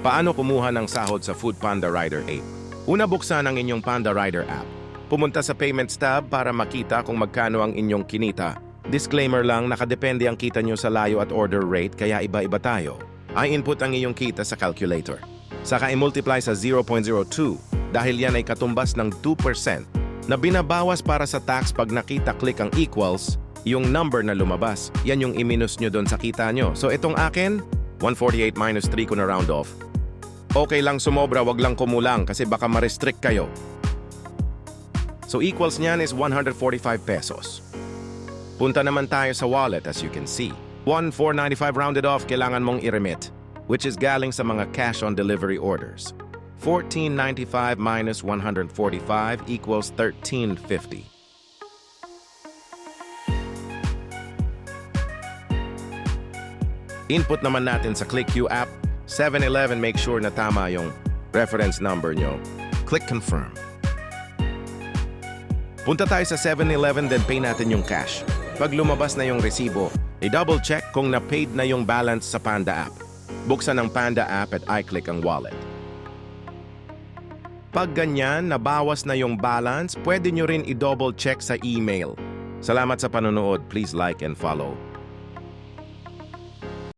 Paano kumuha ng sahod sa Food Panda Rider 8? Una buksan ang inyong Panda Rider app. Pumunta sa Payments tab para makita kung magkano ang inyong kinita. Disclaimer lang, nakadepende ang kita nyo sa layo at order rate kaya iba-iba tayo. Ay input ang iyong kita sa calculator. Saka i-multiply sa 0.02 dahil yan ay katumbas ng 2% na binabawas para sa tax pag nakita click ang equals, yung number na lumabas, yan yung i-minus nyo doon sa kita nyo. So itong akin, 148 minus 3 ko na round off. Okay lang sumobra, wag lang kumulang kasi baka ma-restrict kayo. So equals niyan is 145 pesos. Punta naman tayo sa wallet as you can see. 1,495 rounded off kailangan mong i-remit, which is galing sa mga cash on delivery orders. 1495 minus 145 equals 1350. Input naman natin sa ClickQ app, 7-Eleven make sure na tama yung reference number nyo. Click confirm. Punta tayo sa 7-Eleven then pay natin yung cash. Pag lumabas na yung resibo, i-double check kung na-paid na yung balance sa Panda app. Buksan ang Panda app at i-click ang wallet. Pag ganyan, nabawas na yung balance, pwede nyo rin i-double check sa email. Salamat sa panonood. Please like and follow.